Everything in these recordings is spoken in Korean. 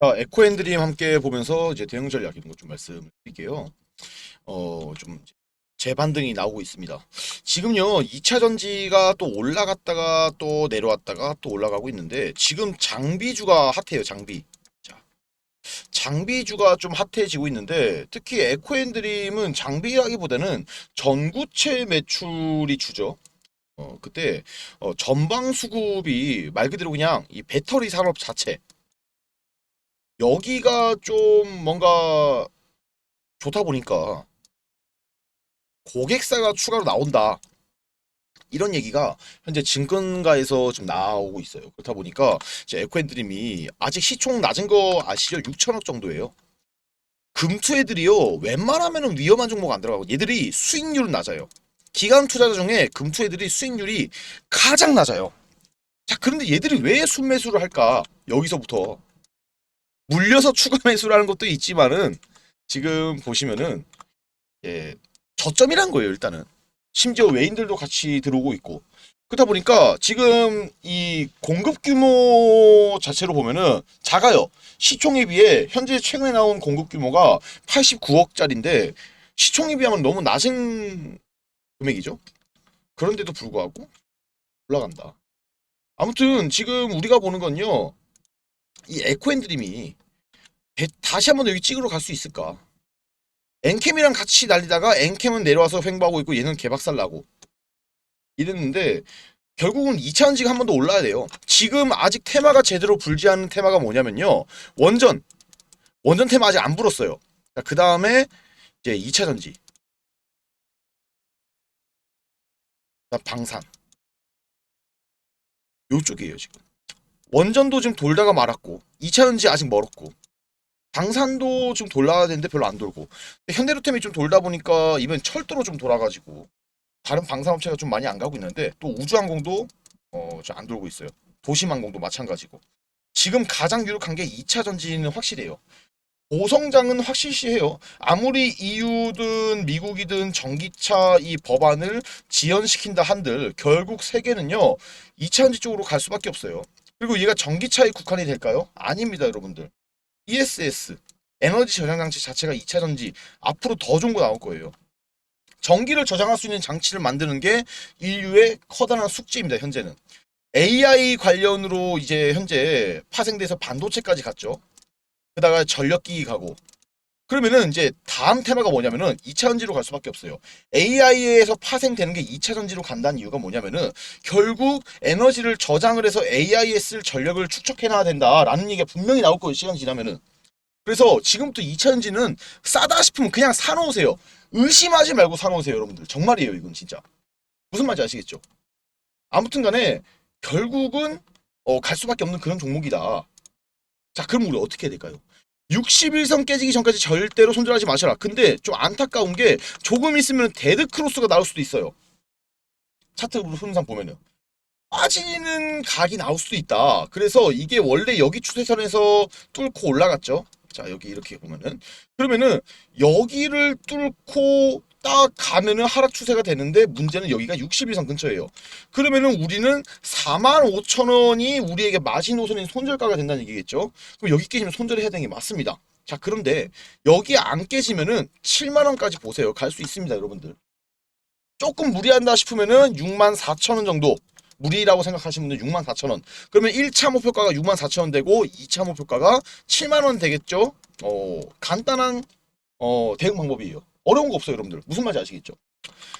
자, 에코앤드림 함께 보면서 이제 대응 전략 이런 것 좀 말씀드릴게요. 어, 좀 재반등이 나오고 있습니다. 지금요, 2차 전지가 또 올라갔다가 또 내려왔다가 또 올라가고 있는데 지금 장비주가 핫해요, 장비. 자, 장비주가 좀 핫해지고 있는데 특히 에코앤드림은 장비라기보다는 전구체 매출이 주죠. 어, 그때 어, 전방 수급이 말 그대로 그냥 이 배터리 산업 자체 여기가 좀 뭔가 좋다 보니까 고객사가 추가로 나온다. 이런 얘기가 현재 증권가에서 좀 나오고 있어요. 그렇다 보니까 에코앤드림이 아직 시총 낮은 거 아시죠? 6천억 정도예요. 금투 애들이요. 웬만하면 위험한 종목 안 들어가고 얘들이 수익률은 낮아요. 기관 투자자 중에 금투 애들이 수익률이 가장 낮아요. 자, 그런데 얘들이 왜 순매수를 할까? 여기서부터 물려서 추가 매수를 하는 것도 있지만은 지금 보시면은 예, 저점이란 거예요, 일단은. 심지어 외인들도 같이 들어오고 있고. 그러다 보니까 지금 이 공급 규모 자체로 보면은 작아요. 시총에 비해 현재 최근에 나온 공급 규모가 89억짜리인데 시총에 비하면 너무 낮은 금액이죠. 그런데도 불구하고 올라간다. 아무튼 지금 우리가 보는 건요. 이 에코앤드림이 대- 다시 한번 여기 찍으러 갈 수 있을까? 엔캠이랑 같이 날리다가 엔캠은 내려와서 횡보하고 있고 얘는 개박살 나고 이랬는데 결국은 2차 전지가 한 번 더 올라야 돼요. 지금 아직 테마가 제대로 불지 않은 테마가 뭐냐면요. 원전. 원전 테마 아직 안 불었어요. 그 다음에 이제 2차 전지. 방산. 요쪽이에요, 지금. 원전도 지금 돌다가 말았고 2차 전지 아직 멀었고 방산도 좀 돌아야 되는데 별로 안 돌고 현대로템이 좀 돌다 보니까 이번 철도로 좀 돌아가지고 다른 방산업체가 좀 많이 안 가고 있는데 또 우주항공도 어, 좀안 돌고 있어요. 도심항공도 마찬가지고. 지금 가장 유력한 게 2차 전지는 확실해요. 고성장은 확실시해요. 아무리 EU든 미국이든 전기차 이 법안을 지연시킨다 한들 결국 세계는요 2차 전지 쪽으로 갈 수밖에 없어요 그리고 얘가 전기차에 국한이 될까요? 아닙니다, 여러분들. ESS, 에너지 저장 장치 자체가 2차 전지 앞으로 더 좋은 거 나올 거예요. 전기를 저장할 수 있는 장치를 만드는 게 인류의 커다란 숙제입니다, 현재는. AI 관련으로 이제 현재 파생돼서 반도체까지 갔죠. 그다가 전력기기 가고. 그러면은 이제 다음 테마가 뭐냐면은 2차 전지로 갈 수밖에 없어요. AI에서 파생되는 게 2차 전지로 간다는 이유가 뭐냐면은 결국 에너지를 저장을 해서 AI에 쓸 전력을 축적해놔야 된다라는 얘기가 분명히 나올 거예요. 시간 지나면은. 그래서 지금부터 2차 전지는 싸다 싶으면 그냥 사놓으세요. 의심하지 말고 사놓으세요, 여러분들. 정말이에요, 이건 진짜. 무슨 말인지 아시겠죠? 아무튼 간에 결국은 어, 갈 수밖에 없는 그런 종목이다. 자, 그럼 우리 어떻게 해야 될까요? 61선 깨지기 전까지 절대로 손절하지 마셔라. 근데 좀 안타까운 게 조금 있으면 데드 크로스가 나올 수도 있어요. 차트 흐름상 보면은. 빠지는 각이 나올 수도 있다. 그래서 이게 원래 여기 추세선에서 뚫고 올라갔죠. 자, 여기 이렇게 보면은. 그러면은 여기를 뚫고 딱 가면은 하락 추세가 되는데 문제는 여기가 61선 근처예요. 그러면은 우리는 4만 5천 원이 우리에게 마지노선인 손절가가 된다는 얘기겠죠. 그럼 여기 깨지면 손절을 해야 되는 게 맞습니다. 자, 그런데 여기 안 깨지면은 7만 원까지 보세요. 갈 수 있습니다, 여러분들. 조금 무리한다 싶으면은 6만 4천 원 정도 무리라고 생각하시는 분들 6만 4천 원. 그러면 1차 목표가가 6만 4천 원 되고 2차 목표가가 7만 원 되겠죠? 어, 간단한 어, 대응 방법이에요. 어려운 거 없어요, 여러분들. 무슨 말인지 아시겠죠?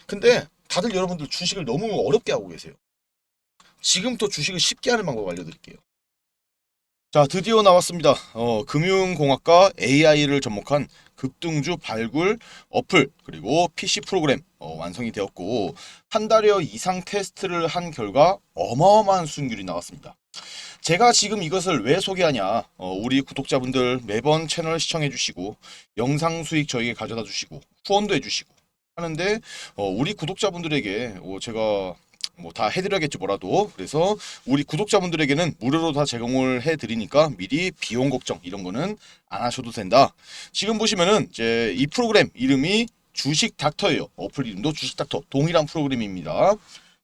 근데 다들 여러분들 주식을 너무 어렵게 하고 계세요. 지금부터 주식을 쉽게 하는 방법 알려드릴게요. 자, 드디어 나왔습니다. 어, 금융공학과 AI를 접목한 급등주 발굴 어플 그리고 PC 프로그램 어, 완성이 되었고 한 달여 이상 테스트를 한 결과 어마어마한 수익률이 나왔습니다. 제가 지금 이것을 왜 소개하냐? 어, 우리 구독자분들 매번 채널 시청해 주시고 영상 수익 저에게 가져다 주시고 후원도 해 주시고 하는데 어, 우리 구독자분들에게 어, 제가 뭐 다 해드려야겠지 뭐라도 그래서 우리 구독자분들에게는 무료로 다 제공을 해드리니까 미리 비용 걱정 이런 거는 안 하셔도 된다. 지금 보시면은 이제 이 프로그램 이름이 주식 닥터예요. 어플 이름도 주식 닥터 동일한 프로그램입니다.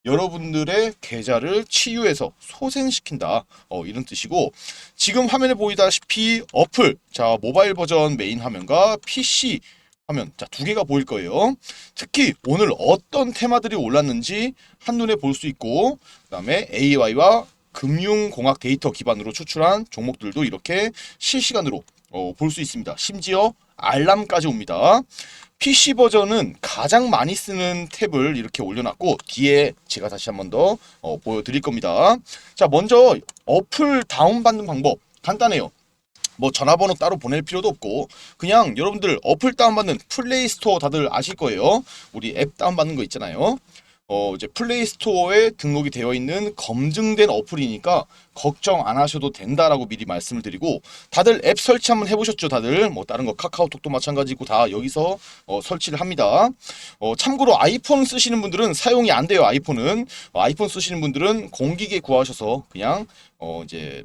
여러분들의 계좌를 치유해서 소생시킨다. 어, 이런 뜻이고 지금 화면에 보이다시피 어플 자 모바일 버전 메인 화면과 PC 화면 자 두 개가 보일 거예요. 특히 오늘 어떤 테마들이 올랐는지 한눈에 볼 수 있고 그 다음에 AI와 금융공학 데이터 기반으로 추출한 종목들도 이렇게 실시간으로 어, 볼 수 있습니다. 심지어 알람까지 옵니다. PC 버전은 가장 많이 쓰는 탭을 이렇게 올려놨고 뒤에 제가 다시 한 번 더 어, 보여드릴 겁니다. 자 먼저 어플 다운받는 방법 간단해요. 뭐 전화번호 따로 보낼 필요도 없고 그냥 여러분들 어플 다운받는 플레이 스토어 다들 아실 거예요. 우리 앱 다운받는 거 있잖아요. 어 이제 플레이 스토어에 등록이 되어 있는 검증된 어플이니까 걱정 안 하셔도 된다라고 미리 말씀을 드리고 다들 앱 설치 한번 해보셨죠 다들? 뭐 다른 거 카카오톡도 마찬가지고 다 여기서 어, 설치를 합니다. 어, 참고로 아이폰 쓰시는 분들은 사용이 안 돼요 아이폰은. 어, 아이폰 쓰시는 분들은 공기계 구하셔서 그냥 어 이제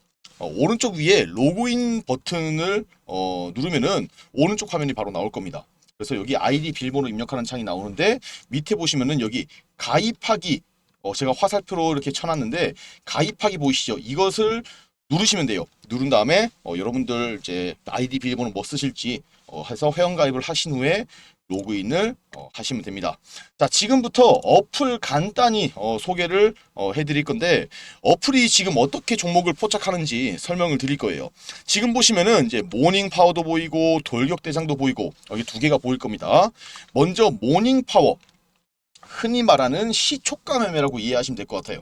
어, 오른쪽 위에 로그인 버튼을 어, 누르면은 오른쪽 화면이 바로 나올 겁니다. 그래서 여기 아이디 비밀번호 입력하는 창이 나오는데 밑에 보시면은 여기 가입하기 어, 제가 화살표로 이렇게 쳐놨는데 가입하기 보이시죠? 이것을 누르시면 돼요. 누른 다음에 어, 여러분들 이제 아이디 비밀번호 뭐 쓰실지 어, 해서 회원 가입을 하신 후에 로그인을 어, 하시면 됩니다. 자, 지금부터 어플 간단히 어, 소개를 어, 해드릴 건데 어플이 지금 어떻게 종목을 포착하는지 설명을 드릴 거예요. 지금 보시면은 이제 모닝 파워도 보이고 돌격 대장도 보이고 여기 두 개가 보일 겁니다. 먼저 모닝 파워 흔히 말하는 시초가 매매라고 이해하시면 될 것 같아요.